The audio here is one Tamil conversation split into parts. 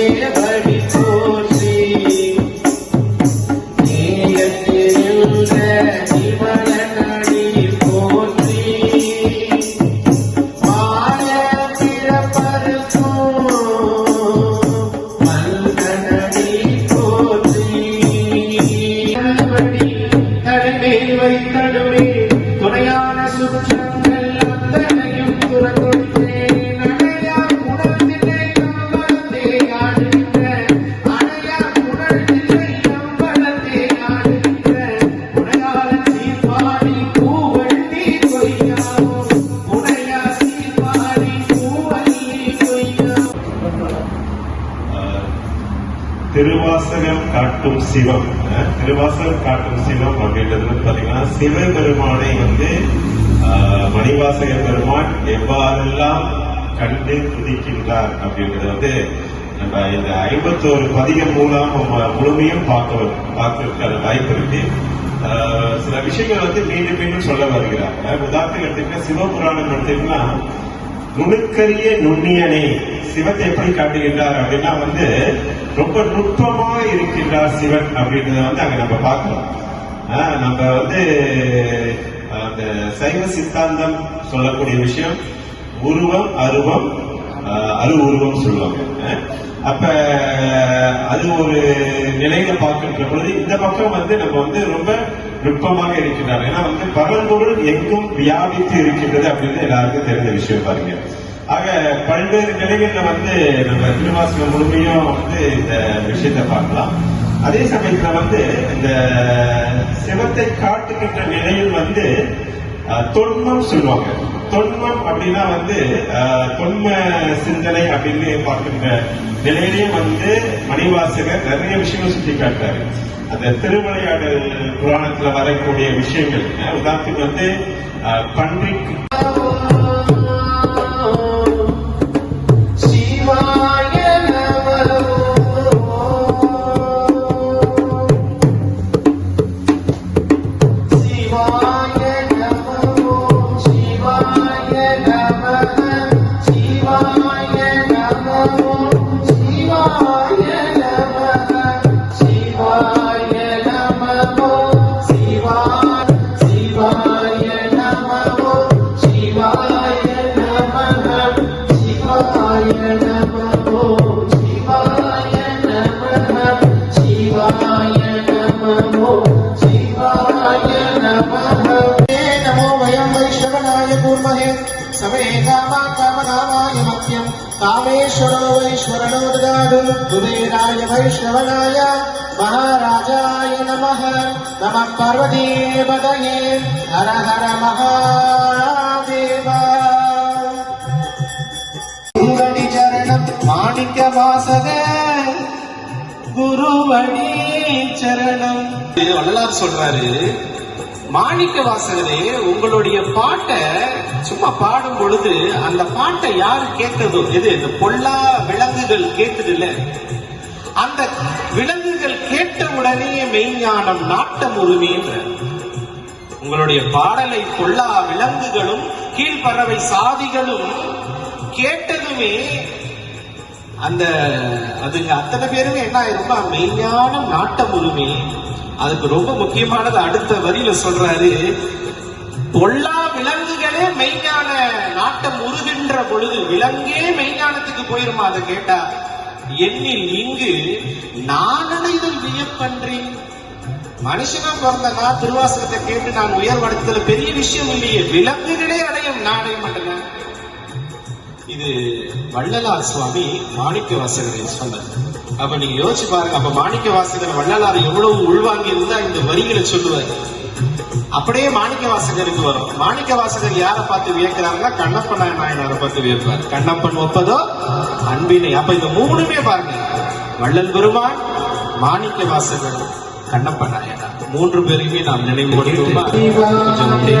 சிவன் திருவாசகம் காட்டும் சிவம். திருவாசகம் காட்டும் சிவம் அப்படின்றது வந்து பாத்தீங்கன்னா சிவபெருமானை வந்து மணிவாசக பெருமான் எவ்வாறெல்லாம் கண்டு துதிக்கின்றார் அப்படின்றது வந்து நம்ம இந்த ஐம்பத்தோரு பதிகம் மூலம் நம்ம முழுமையும் பார்க்க பார்க்கறதுக்கான வாய்ப்பு இருக்கு. சில விஷயங்கள் வந்து மீண்டும் மீண்டும் சொல்ல வருகிறார். உதாரணத்துக்கு எடுத்தீங்கன்னா சிவபுராணம் எடுத்தீங்கன்னா நுணுக்கரிய நுண்ணியனே. சிவத்தை எப்படி காட்டுகின்றார் அப்படின்னா வந்து ரொம்ப நுட்பமா இருக்கின்றார் சிவன் அப்படின்றத வந்து அங்க நம்ம பார்க்கலாம் நம்ம வந்து அந்த சைவ சித்தாந்தம் சொல்லக்கூடிய விஷயம் உருவம் அருவம் அரு உருவம் சொல்லுவாங்க. அப்ப அது ஒரு நிலையில பார்க்கின்ற பொழுது இந்த பக்கம் வந்து நம்ம வந்து ரொம்ப நுட்பமாக இருக்கின்றார். ஏன்னா வந்து பரம்பொருள் எங்கும் வியாபித்து இருக்கின்றது அப்படின்னு எல்லாருக்கும் தெரிந்த விஷயம் பாருங்க. ஆக பல்வேறு நிலைகள்ல வந்து நம்ம திருவாசகம் முழுமையும் வந்து இந்த விஷயத்தை பார்க்கலாம். அதே சமயத்துல வந்து இந்த சிவத்தை காட்டுகின்ற நிலையில் வந்து தொன்மம் சொல்லுவாங்க. தொன்மம் அப்படின்னா வந்து தொன்ம சிந்தனை அப்படின்னு பார்க்கின்ற நிலையிலேயே வந்து மணிவாசகர் நிறைய விஷயங்கள் சுட்டி காட்டுறாரு. அந்த திருவிளையாடல் புராணத்துல வரக்கூடிய விஷயங்கள் உதாரணத்துக்கு வந்து பன்றிக்கு கூர்மகே சமேதா காமகாமாய மத்தியம் காமேஸ்வரோ வைஸ்வரனோ ததாது குபேராய வைஷ்ணவனாய மகாராஜாய நம நம பார்வதே ஹர ஹர மகாதேவா உங்கடி சரணம் மாணிக்க வாசக குருவடி சரணம் வள்ளலார் சொல்றாரு மாணிக்க வாசகரே உங்களுடைய பாட்டை சும்மா பாடும் பொழுது அந்த பாட்டை யாரு கேட்டதோ எது இந்த பொல்லா விலங்குகள் கேட்குது இல்ல அந்த விலங்குகள் கேட்ட உடனே மெய்ஞானம் நாட்டம் உரிமைன்ற உங்களுடைய பாடலை பொல்லா விலங்குகளும் கீழ்ப்பறவை சாதிகளும் கேட்டதுமே அந்த அதுங்க அத்தனை பேருமே என்ன ஆயிரும்னா மெய்ஞானம் நாட்டம் உரிமை அதுக்கு ரொம்ப முக்கியமானது அடுத்த வரியில சொல்றாரு பொல்லா விலங்குகளே மெய்ஞான நாட்டம் உருகின்ற பொழுது விலங்கே மெய்ஞானத்துக்கு போயிருமா? அதை கேட்டா எண்ணில் இங்கு நானடைதல் வியப்பன்றேன். மனுஷனா பிறந்தனா திருவாசகத்தை கேட்டு நான் உயர்வடைத்ததுல பெரிய விஷயம் இல்லையே. விலங்குகளே அடையும் நானே அடைய இது வள்ளலார் சுவாமி மாணிக்க வாசகரை சொன்னது. அப்ப நீங்க யோசிச்சு பாருங்க அப்ப மாணிக்க வாசகர் வள்ளலார் எவ்வளவு உள்வாங்கி இருந்தா இந்த வரிகளை சொல்லுவார். அப்படியே மாணிக்க வாசகருக்கு வரும். மாணிக்க வாசகர் யாரை பார்த்து வியக்கிறாங்கன்னா கண்ணப்ப நாயனாரை பார்த்து வியப்பார். கண்ணப்பன் ஒப்பதோ அன்பினை. அப்ப இந்த மூணுமே பாருங்க. வள்ளல் பெருமான் மாணிக்க வாசகர் கண்ணப்ப நாயனார். மூன்று பேரையுமே நாம் நினைவுபடுத்துவோமா கொஞ்சம் அப்படியே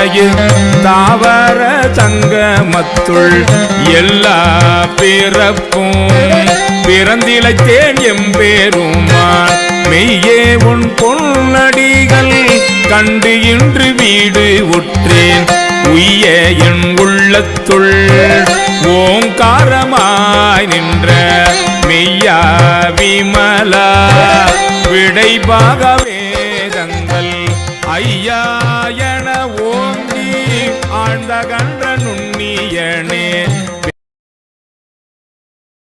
நின்றையில் தாவர சங்கமத்துள் எல்லா பிறப்பும் பிறந்திலைத்தேன் எம்பேருமான். மெய்யே உன் பொன்னடிகள் கண்டு இன்று வீடு ஒற்றேன் உய்ய என் உள்ளத்துள் ஓங்காரமாய் நின்ற மெய்யா விமலா. விடைபாக வேதங்கள் ஐயா